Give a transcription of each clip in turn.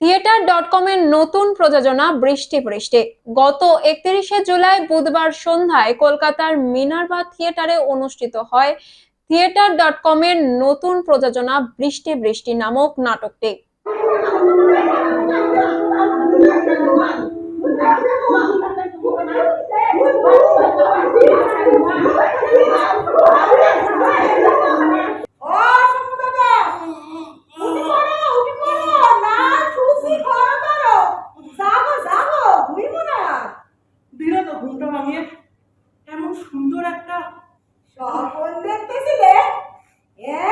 Theatre dot com এর নতুন প্রযোজনা বৃষ্টি বৃষ্টি। গত একত্রিশে জুলাই বুধবার সন্ধ্যায় কলকাতার মিনারবা থিয়েটারে অনুষ্ঠিত হয় থিয়েটার ডট কম এর নতুন প্রযোজনা বৃষ্টি বৃষ্টি নামক নাটকটি। ঘুমটা ভাঙিয়ে এমন সুন্দর একটা স্বপন দেখতেছিলে? এ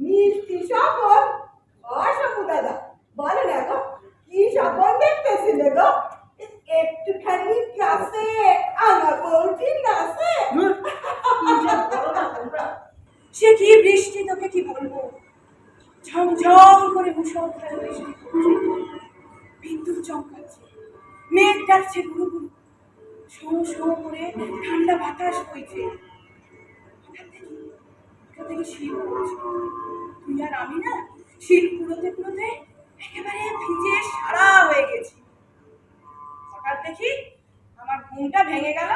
মিষ্টি স্বপন। ও সমুদাদা বলো না গো কি স্বপন দেখতেছিলে গো? একটুখানি ক্লাসে আমার বউটি নাচে। সে কি বৃষ্টি তোকে কি বলব? ঝমঝম করে মুসলধারে বৃষ্টি বিদ্যুৎ চমকাচ্ছে। মেঘ ডাকছে শো শো করে ঠান্ডা বাতাস বইছে শীত পড়ছে। তুই আর আমি না শীত পুরোতে পুরোতে একেবারে ভিজে সারা হয়ে গেছি। হঠাৎ দেখি আমার ঘুমটা ভেঙে গেল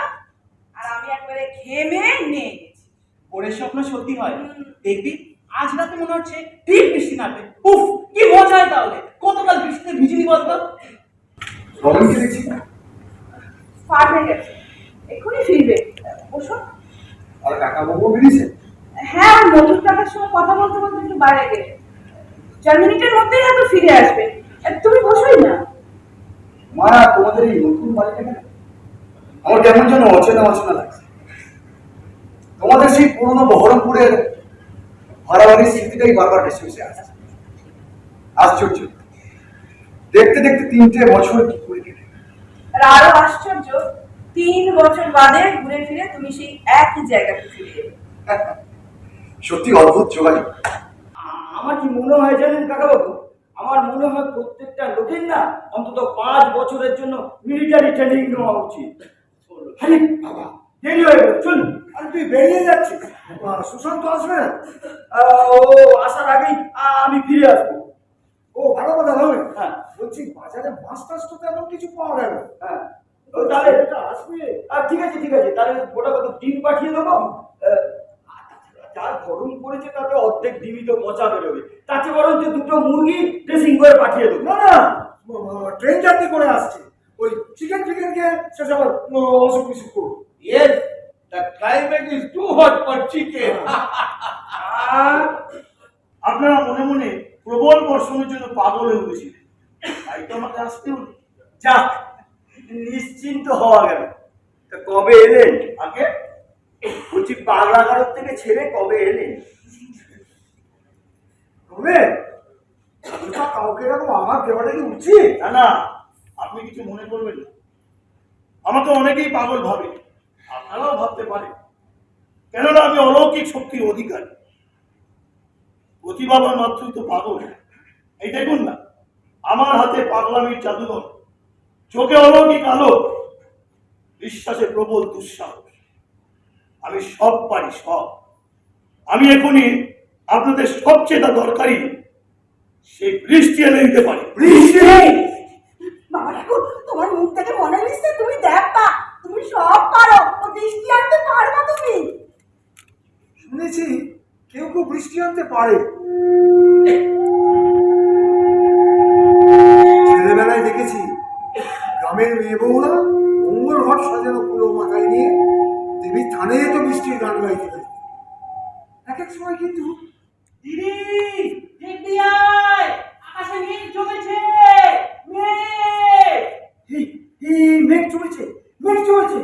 আর আমি একবারে ঘেমে নিয়ে গেছি। ওরের স্বপ্ন সত্যি হয়। দেখবি আজ রাতে মনে হচ্ছে ঠিক বৃষ্টি নামবে। উফ কি মজা হয় তাহলে। কতকাল বৃষ্টিতে ভিজিনি বলতো? রমেশকে দেখছি না পার হয়ে গেছে। এক্ষুনি ফিরবে। বসো। আর কাকা বাবু বেরিয়েছে হ্যাঁ মধুর কাকার সঙ্গে কথা বলতে বলতে একটু বাইরে গেলে। চার মিনিটের মধ্যেই হয়তো ফিরে আসবে। তুমি বসোই না। মা তোমাদের এই নতুন বাড়িটা আমার কেমন যেন অচেনা অচেনা লাগছে। তোমাদের সেই পুরনো বহরমপুরের বাড়ির স্মৃতিটাই বারবার ভেসে ভেসে আসছে। আশ্চর্য। দেখতে দেখতে তিনটে বছর। আর আরও আশ্চর্য তিন বছর বাদে ঘুরে ফিরে তুমি সেই একই জায়গাতে ফিরে এলে। সত্যি অদ্ভুত যোগাযোগ আমার কি মনে হয় জানেন কাকাবাবু? আমার মনে হয় প্রত্যেকটা লোকের না অন্তত পাঁচ বছরের জন্য মিলিটারি ট্রেনিং নেওয়া উচিত। আরে বাবা দেরি হয়ে গেল চলুন। আর তুই বেরিয়ে যাচ্ছিস? সুশান্ত আসবে না? আহ, ও আসার আগেই আমি ফিরে আসব। ও ভালো কথা হবে হ্যাঁ। বলছি বাজারে মাছ টাছ তো তেমন কিছু পাওয়া গেল হ্যাঁ। তাহলে এটা আসবে। আর ঠিক আছে ঠিক আছে। তাহলে গোটা কত? ডিম পাঠিয়ে দেবো? যা গরম পড়েছে তাতে অর্ধেক ডিমই তো পচা বেরোবে। তাতে বরঞ্চ দুটো মুরগি ড্রেসিং করে পাঠিয়ে দেবো। না না। ট্রেন জার্নি করে আসছে। ওই চিকেন চিকেন খেয়ে শেষ আবার অসুখ বিসুখ করব the climate is too hot for chicken. আর আপনারা মনে মনে প্রবল বর্ষণের জন্য পাগল হয়ে উঠেছিলেন। তাই তো আমাকে আসতে যাক, নিশ্চিন্ত হওয়া গেল। তা কবে এলেন? আগে? বলছি পাগলাগারত থেকে ছেড়ে কবে এলেন? ওটা কাউকে এরকম, আমার দেওয়াটা কি উচিত? না না, আপনি কিছু মনে করবেন না। আমাকে অনেকেই পাগল ভাবে। আপনারাও ভাবতে পারেন। কেননা আমি অলৌকিক শক্তির অধিকারী। প্রতিভাবান মাত্রই তো পাগল। এই দেখুন না আমার হাতে পাগলামির জাদুঘর চোখে অলৌকিক আলো বিশ্বাসে প্রবল দুঃসাহস। আমি সব পারি সব। আমি এখনই আপনাদের সবচেয়ে দরকারি সেই বৃষ্টি এনে দিতে পারি। বৃষ্টি? বাবা দেখো তোমার মুখ থেকে মনে হচ্ছে তুমি দেখবা তুমি সব পারো বৃষ্টি আনতে পারবা তুমি। শুনেছি কেউ কেউ বৃষ্টি আনতে পারে। মঙ্গল সাজানো পুরো মাথায় নিয়ে দেবী থানে তো বৃষ্টির গান গাইতে থাকে। এক এক সময় কিন্তু দিদি, দেখবি আকাশে মেঘ জমেছে, মেঘ। মেঘ চলেছে মেঘ চলেছে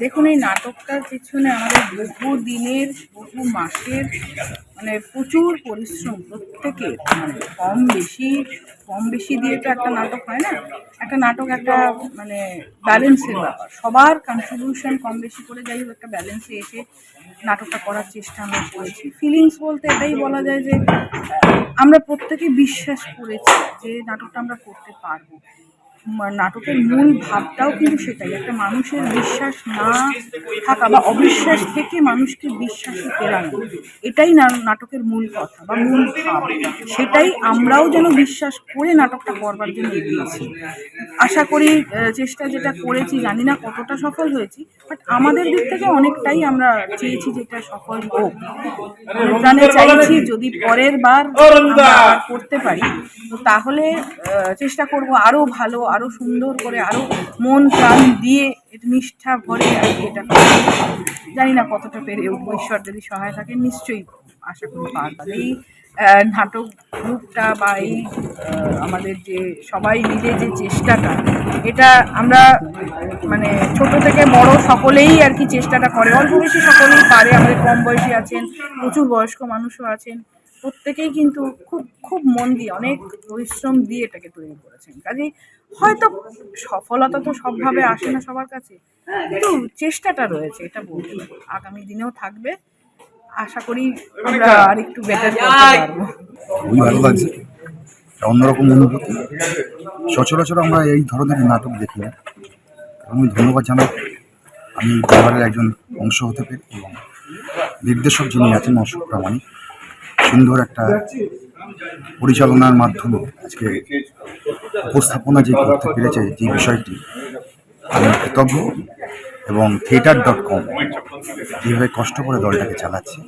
দেখুন, এই নাটকটার পিছনে আমাদের বহু দিনের, বহু মাসের মানে প্রচুর পরিশ্রম প্রত্যেকের মানে কম বেশি কম বেশি দিয়ে তো একটা নাটক হয় না? একটা নাটক একটা মানে ব্যালেন্সের ব্যাপার। সবার কন্ট্রিবিউশন কম বেশি করে যাই হোক, একটা ব্যালেন্সে এসে নাটকটা করার চেষ্টা আমরা করেছি। ফিলিংস বলতে এটাই বলা যায় যে, আমরা প্রত্যেকে বিশ্বাস করেছি যে নাটকটা আমরা করতে পারব। নাটকের মূল ভাবটাও কিন্তু সেটাই, একটা মানুষের বিশ্বাস না থাকা বা অবিশ্বাস থেকে মানুষকে বিশ্বাসে ফেরানো, এটাই নাটকের মূল কথা বা মূল ভাব। সেটাই আমরাও যেন বিশ্বাস করে নাটকটা করবার জন্য এগিয়েছি। আশা করি চেষ্টা যেটা করেছি, জানি না কতটা সফল হয়েছি বাট আমাদের দিক থেকে অনেকটাই আমরা চেয়েছি যেটা সফল হোক। প্রাণে চাইছি যদি পরের বার করতে পারি, তো তাহলে চেষ্টা করব আরও ভালো আরও সুন্দর করে, আরও মন প্রাণ দিয়ে নিষ্ঠা ভরে আর কি এটা জানি না কতটা পেরে উঠবো, ঈশ্বর যদি সহায় থাকে নিশ্চয়ই আশা করি পারব এই নাটক গ্রুপটা বা এই আমাদের যে সবাই মিলে যে চেষ্টাটা, এটা আমরা মানে ছোট থেকে বড় সকলেই আর কি চেষ্টাটা করে। অল্প বেশি সকলেই পারে, আমাদের কম বয়সী আছেন, প্রচুর বয়স্ক মানুষও আছেন। প্রত্যেকেই কিন্তু খুব খুব মন দিয়ে, অনেক পরিশ্রম দিয়ে এটাকে তৈরি করেছেন। কাজেই হয়তো সফলতা তো সবভাবে আসে না সবার কাছে কিন্তু চেষ্টাটা রয়েছে এটা বলতে পারি। আগামী দিনেও থাকবে। আশা করি আমরা আর একটু বেটার করতে পারব। খুবই ভালো লাগছে। অন্যরকম অনুভূতি। সচরাচর আমরা এই ধরনের নাটক দেখি না। আমি ধন্যবাদ জানাই। আমি ব্যবহারের একজন অংশ হতে পেরে এবং নির্দেশক যিনি আছেন অশোক প্রামাণিক সুন্দর একটা পরিচালনার মাধ্যমে আজকে উপস্থাপনা যে করতে পেরেছে যে বিষয়টি, আমি কৃতজ্ঞ এবং থিয়েটার ডট কম যেভাবে কষ্ট করে দলটাকে চালাচ্ছে,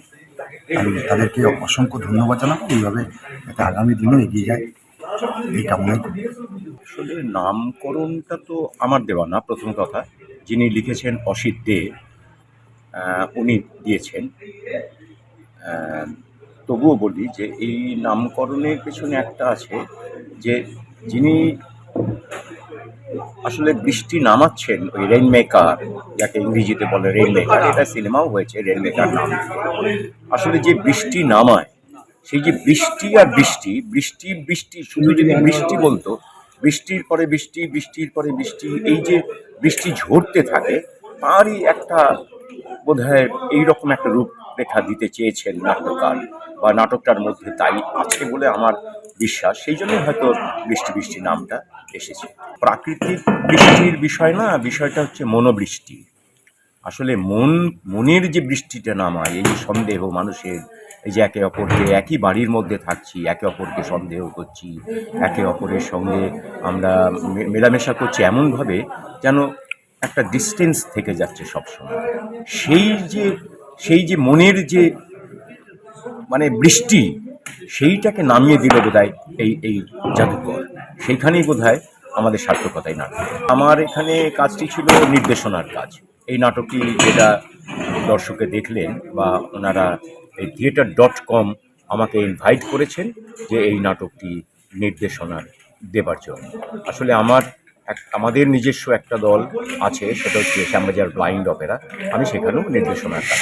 আমি তাদেরকে অসংখ্য ধন্যবাদ জানাব। এইভাবে যাতে আগামী দিনেও এগিয়ে যায়, এই কামনাই করি। আসলে নামকরণটা তো আমার দেওয়া না, প্রথম কথা। যিনি লিখেছেন অসিত দে উনি দিয়েছেন। তবুও বলি যে এই নামকরণের পেছনে একটা আছে যে যিনি আসলে বৃষ্টি নামাচ্ছেন ওই রেন মেকার যাকে ইংরেজিতে বলে রেন মেকার এটা সিনেমাও হয়েছে রেন মেকার নাম। আসলে যে বৃষ্টি নামায়, সেই যে বৃষ্টি আর বৃষ্টি বৃষ্টি বৃষ্টি, শুধু যদি বৃষ্টি বলতো, বৃষ্টির পরে বৃষ্টি, বৃষ্টির পরে বৃষ্টি, এই যে বৃষ্টি ঝরতে থাকে, তারই একটা বোধহয় এইরকম একটা রূপরেখা দিতে চেয়েছেন নাট্যকার বা নাটকটার মধ্যে তাই আছে বলে আমার বিশ্বাস। সেই জন্যই হয়তো বৃষ্টি বৃষ্টি নামটা এসেছে। প্রাকৃতিক বৃষ্টির বিষয় না, বিষয়টা হচ্ছে মনোবৃষ্টি। আসলে মন, মনের যে বৃষ্টিটা নামায়, এই সন্দেহ মানুষের, এই যে একে অপরকে একই বাড়ির মধ্যে থাকছি, একে অপরকে সন্দেহ করছি, একে অপরের সঙ্গে আমরা মেলামেশা করছি এমনভাবে যেন একটা ডিস্টেন্স থেকে যাচ্ছে সবসময়। সেই যে সেই যে মনের যে মানে বৃষ্টি, সেইটাকে নামিয়ে দিল বোধহয় এই এই জাদুকর সেইখানেই বোধহয় আমাদের সার্থকতাই নাটক আমার এখানে কাজটি ছিল নির্দেশনার কাজ। এই নাটকটি যেটা দর্শকে দেখলেন বা ওনারা এই থিয়েটার ডট কম আমাকে ইনভাইট করেছেন যে এই নাটকটি নির্দেশনার দেবার জন্য। আসলে আমার আমাদের নিজস্ব একটা দল আছে সেটা হচ্ছে শ্যামবাজার ব্লাইন্ড অপেরা আমি সেখানেও নির্দেশনা কাজ।